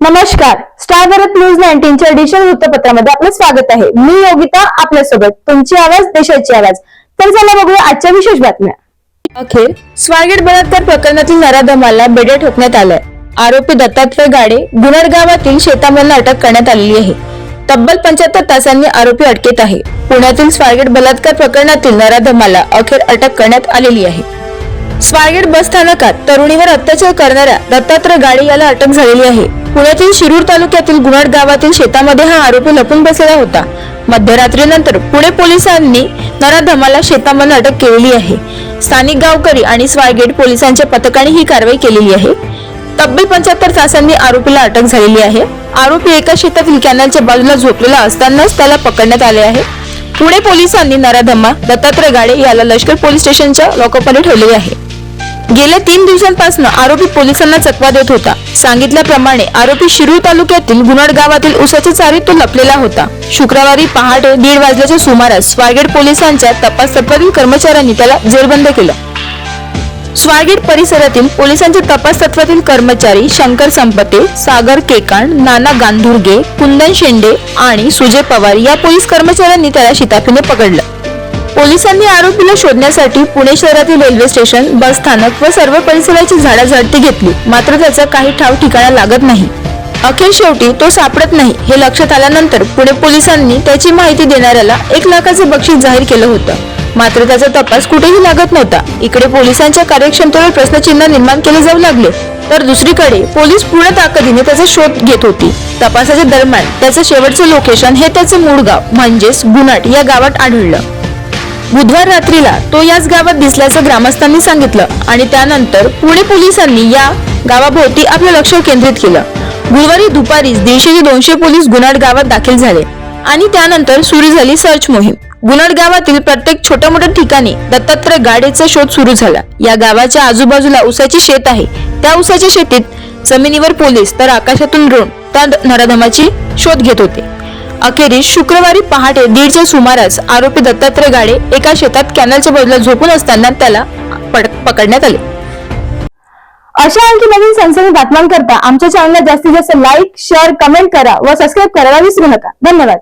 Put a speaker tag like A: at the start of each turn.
A: नमस्कार. Star Bharat news नाईन्टीनच्या digital वृत्तपत्रामध्ये आपलं स्वागत आहे. मी योगिता आपल्यासोबत तुमची आवाज देशाची आवाज. तर चला बघूया आजच्या विशेष बातम्या. अखेर स्वारगेट बलात्कार प्रकरणातील नराधमाला बेड्या ठोकण्यात आलाय. आरोपी दत्तात्रय गाडे गुन्हर गावातील शेतामधला अटक करण्यात आलेली आहे. तब्बल पंच्याहत्तर तासांनी आरोपी अटकेत आहे. पुण्यातील स्वारगेट बलात्कार प्रकरणातील नराधमाला अखेर अटक करण्यात आलेली आहे. स्वारगेट बस स्थानकात तरुणीवर अत्याचार करणाऱ्या दत्तात्रय गाडे याला अटक झालेली आहे. पुण्यातील शिरूर तालुक्यातील गुणाड गावातील शेतामध्ये हा आरोपी लपून बसलेला होता. मध्यरात्रीनंतर पुणे पोलिसांनी नराधमाला शेतामध्ये अटक केलेली आहे. स्थानिक गावकरी आणि स्वायगेट पोलिसांच्या पथकाने ही कारवाई केलेली आहे. तब्बल पंच्याहत्तर तासांनी आरोपीला अटक झालेली आहे. आरोपी एका शेतातील कॅनलच्या बाजूला झोपलेला असतानाच त्याला पकडण्यात आले आहे. पुणे पोलिसांनी नराधम्मा दत्तात्रय गाडे याला लष्कर पोलीस स्टेशनच्या लॉकअपमध्ये ठेवलेले आहे. गेल्या तीन दिवसांपासून आरोपी पोलिसांना चकवा देत होता. सांगितल्याप्रमाणे आरोपी शिरूर तालुक्यातील गुन्हाड गावातील उसाच्या चारीत तो लपलेला होता. शुक्रवारी पहाटे दीड वाजल्याच्या सुमारास स्वारगेट पोलिसांच्या तपास तत्वातील कर्मचाऱ्यांनी त्याला जेरबंद केलं. स्वारगेट परिसरातील पोलिसांच्या तपास तत्वातील कर्मचारी शंकर संपते सागर केकाण नाना गांधुर्गे कुंदन शेंडे आणि सुजय पवार या पोलीस कर्मचाऱ्यांनी त्याला शिताफीने पकडलं. पोलिसांनी आरोपीला शोधण्यासाठी पुणे शहरातील रेल्वे स्टेशन बस स्थानक व सर्व परिसराची झाडाझडती घेतली. मात्र त्याचा काही ठाव ठिकाणा लागत नाही. अखेर शेवटी तो सापडत नाही हे लक्षात आल्यानंतर पुणे पोलिसांनी त्याची माहिती देणाऱ्याला एक लाखाचे बक्षीस जाहीर केलं होतं. मात्र त्याचा तपास कुठेही लागत नव्हता. इकडे पोलिसांच्या कार्यक्षमतेवर प्रश्नचिन्ह निर्माण केले जाऊ लागले तर दुसरीकडे पोलीस पूर्ण ताकदीने त्याचा शोध घेत होती. तपासाच्या दरम्यान त्याचं शेवटचं लोकेशन हे त्याचं मूळ गाव म्हणजेच गुनाट या गावात आढळलं. बुधवार रात्रीला तो याच गावात दिसल्याचं ग्रामस्थांनी सांगितलं आणि त्यानंतर पुणे पोलिसांनी या गावाभोवती आपलं लक्ष केंद्रित केलं. गुरुवारी दुपारीच दीडशे ते दोनशे पोलीस गुन्हाड गावात दाखल झाले आणि त्यानंतर सुरू झाली सर्च मोहीम. गुन्हाड गावातील प्रत्येक छोट्या मोठ्या ठिकाणी दत्तात्रय गाडेचा शोध सुरू झाला. या गावाच्या आजूबाजूला उसाची शेत आहे. त्या उसाच्या शेतीत जमिनीवर पोलीस तर आकाशातून ड्रोन त्या नराधमाची शोध घेत होते. अखेरीस शुक्रवारी पहाटे दीडच्या सुमारास आरोपी दत्तात्रय गाडे एका शेतात कॅनलच्या बाजूला झोपून असताना त्याला पकडण्यात आले. अशा आणखी नवीन सनसनी बातम्यांकरता आमच्या चॅनलला जास्तीत जास्त लाईक शेअर कमेंट करा व सबस्क्राईब करायला विसरू नका. धन्यवाद.